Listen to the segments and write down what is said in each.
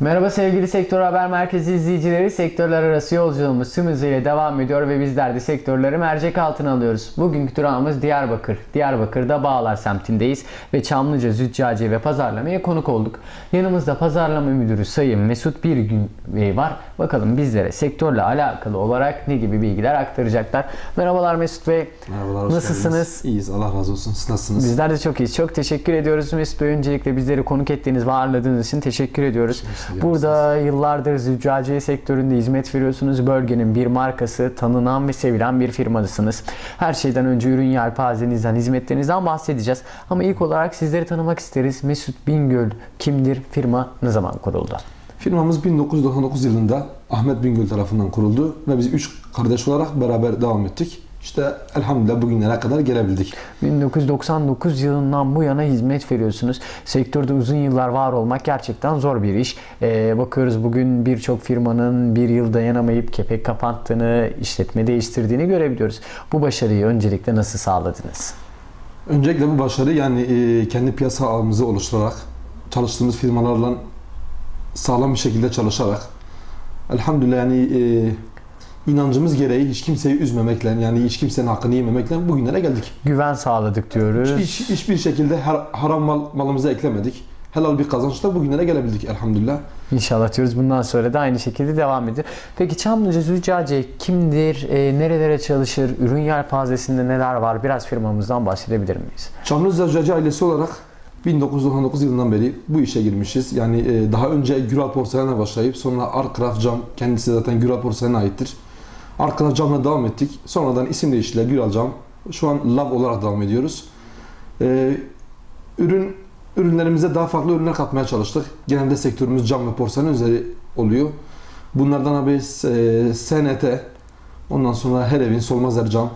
Merhaba sevgili Sektör Haber Merkezi izleyicileri. Sektörler arası yolculuğumuz tüm hızıyla devam ediyor ve bizler de sektörleri mercek altına alıyoruz. Bugünkü durağımız Diyarbakır. Diyarbakır'da Bağlar semtindeyiz ve Çamlıca Züccaciye ve Pazarlama'ya konuk olduk. Yanımızda Pazarlama Müdürü Sayın Mesut Birgün Bey var. Bakalım bizlere sektörle alakalı olarak ne gibi bilgiler aktaracaklar. Merhabalar Mesut Bey. Merhabalar, hoş Nasılsınız? geldiniz. İyiyiz, Allah razı olsun. Siz nasılsınız? Bizler de çok iyiyiz. Çok teşekkür ediyoruz Mesut Bey. Öncelikle bizleri konuk ettiğiniz ve ağırladığınız için teşekkür ediyoruz. Burada yıllardır züccaciye sektöründe hizmet veriyorsunuz. Bölgenin bir markası, tanınan ve sevilen bir firmadasınız. Her şeyden önce ürün yelpazenizden, hizmetlerinizden bahsedeceğiz. Ama ilk olarak sizleri tanımak isteriz. Mesut Bingöl kimdir? Firma ne zaman kuruldu? Firmamız 1999 yılında Ahmet Bingöl tarafından kuruldu ve biz üç kardeş olarak beraber devam ettik. İşte elhamdülillah bugünlere kadar gelebildik. 1999 yılından bu yana hizmet veriyorsunuz. Sektörde uzun yıllar var olmak gerçekten zor bir iş. Ee, bakıyoruz bugün birçok firmanın bir yıl dayanamayıp kepek kapattığını, işletme değiştirdiğini görebiliyoruz. Bu başarıyı öncelikle nasıl sağladınız? Öncelikle bu başarı yani e, kendi piyasa ağımızı oluşturarak, çalıştığımız firmalarla sağlam bir şekilde çalışarak, elhamdülillah yani e, inancımız gereği hiç kimseyi üzmemekle, yani hiç kimsenin hakkını yememekle bugünlere geldik. Güven sağladık diyoruz. Hiç, hiçbir şekilde her, haram mal, malımızı eklemedik. Helal bir kazançla bugünlere gelebildik elhamdülillah. İnşallah diyoruz. Bundan sonra da aynı şekilde devam ediyor. Peki Çamlıca Züccaciye kimdir? Ee, nerelere çalışır? Ürün yelpazesinde neler var? Biraz firmamızdan bahsedebilir miyiz? Çamlıca Züccaci ailesi olarak 1999 yılından beri bu işe girmişiz. Yani e, daha önce Güral Porselen'e başlayıp sonra Arkraf Cam, kendisi zaten Güral Porselen'e aittir. Arkraf Cam'la devam ettik. Sonradan isim değiştiler Güral Cam. Şu an Lav olarak devam ediyoruz. E, ürün ürünlerimize daha farklı ürünler katmaya çalıştık. Genelde sektörümüz cam ve porselen üzeri oluyor. Bunlardan abi e, SNT, ondan sonra her evin solmaz er cam,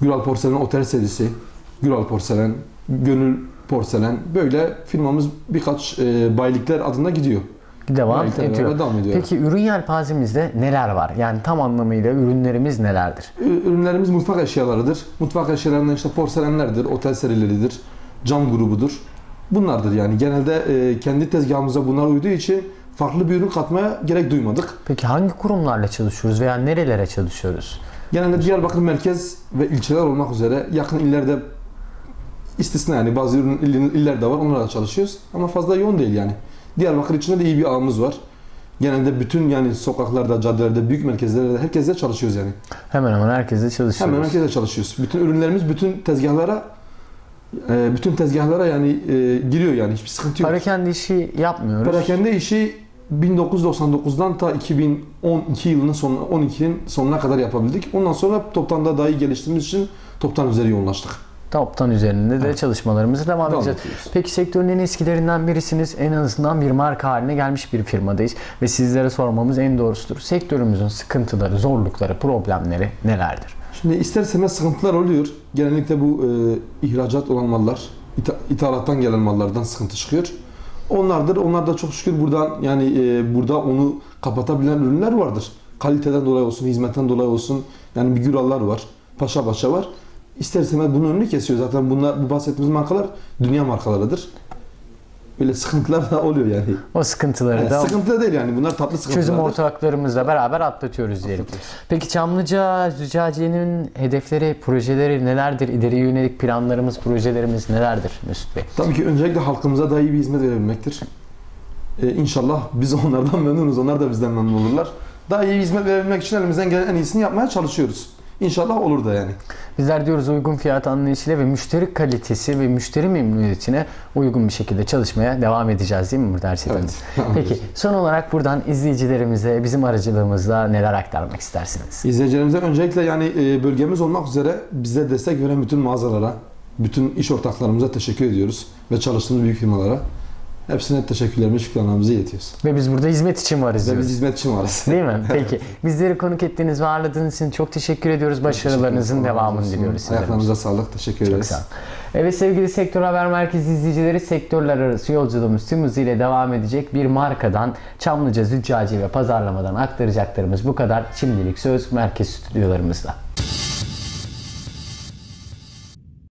Güral Porselen Otel serisi, Güral Porselen, Gönül Porselen böyle firmamız birkaç e, bayilikler adına gidiyor. Devam Bayilikler ediyor. devam ediyor. Peki ürün yelpazemizde neler var? Yani tam anlamıyla ürünlerimiz nelerdir? Ürünlerimiz mutfak eşyalarıdır. Mutfak eşyalarından işte porselenlerdir, otel serileridir, cam grubudur. Bunlardır yani. Genelde e, kendi tezgahımıza bunlar uyduğu için farklı bir ürün katmaya gerek duymadık. Peki hangi kurumlarla çalışıyoruz veya nerelere çalışıyoruz? Genelde Diyarbakır merkez ve ilçeler olmak üzere yakın illerde istisna yani bazı ürün il- iller de var onlarla çalışıyoruz ama fazla yoğun değil yani. Diyarbakır içinde de iyi bir ağımız var. Genelde bütün yani sokaklarda, caddelerde, büyük merkezlerde herkesle çalışıyoruz yani. Hemen hemen herkesle çalışıyoruz. Hemen herkesle çalışıyoruz. Bütün ürünlerimiz bütün tezgahlara e, bütün tezgahlara yani e, giriyor yani hiçbir sıkıntı yok. Parakende işi yapmıyoruz. Perakende işi 1999'dan ta 2012 yılının son 12'nin sonuna kadar yapabildik. Ondan sonra toptan da daha iyi geliştirdiğimiz için toptan üzeri yoğunlaştık. Toptan üzerinde de Evet. çalışmalarımızı devam Devam edeceğiz. ediyoruz. Peki sektörün en eskilerinden birisiniz. En azından bir marka haline gelmiş bir firmadayız. Ve sizlere sormamız en doğrusudur. Sektörümüzün sıkıntıları, zorlukları, problemleri nelerdir? Şimdi ister istemez sıkıntılar oluyor. Genellikle bu e, ihracat olan mallar, ita- ithalattan gelen mallardan sıkıntı çıkıyor. Onlardır. Onlar da çok şükür buradan yani e, burada onu kapatabilen ürünler vardır. Kaliteden dolayı olsun, hizmetten dolayı olsun. Yani bir Gürallar var, Paşa Paşa var. İster istemez bunun önünü kesiyor. Zaten bunlar bu bahsettiğimiz markalar dünya markalarıdır. Böyle sıkıntılar da oluyor yani. O sıkıntıları Yani da sıkıntı değil yani. Bunlar tatlı sıkıntılar. çözüm ortaklarımızla beraber atlatıyoruz diyelim. Peki Çamlıca Züccaciye'nin hedefleri, projeleri nelerdir? İleriye yönelik planlarımız, projelerimiz nelerdir Mesut Bey? Tabii ki öncelikle halkımıza daha iyi bir hizmet verebilmektir. Ee, inşallah biz onlardan memnunuz, onlar da bizden memnun olurlar. Daha iyi hizmet verebilmek için elimizden gelen en iyisini yapmaya çalışıyoruz. İnşallah olur da yani. Bizler diyoruz uygun fiyat anlayışıyla ve müşteri kalitesi ve müşteri memnuniyetine uygun bir şekilde çalışmaya devam edeceğiz değil mi burada her şeyden? Evet. Peki son olarak buradan izleyicilerimize bizim aracılığımızla neler aktarmak istersiniz? İzleyicilerimize öncelikle yani e, bölgemiz olmak üzere bize destek veren bütün mağazalara, bütün iş ortaklarımıza teşekkür ediyoruz ve çalıştığımız büyük firmalara. Hepsine teşekkürlerimizi, şükranlarımızı iletiyoruz. Ve biz burada hizmet için varız Ve diyoruz. biz hizmet için varız. Değil mi? Peki. Bizleri konuk ettiğiniz ve ağırladığınız için çok teşekkür ediyoruz. Başarılarınızın devamını diliyoruz. Ayaklarınıza sağlık. Teşekkür Çok ederiz. sağ olun. Evet sevgili Sektör Haber Merkezi izleyicileri sektörler arası yolculuğumuz tüm hızıyla devam edecek. Bir markadan Çamlıca, Züccaciye ve pazarlamadan aktaracaklarımız bu kadar. Şimdilik söz merkez stüdyolarımızda.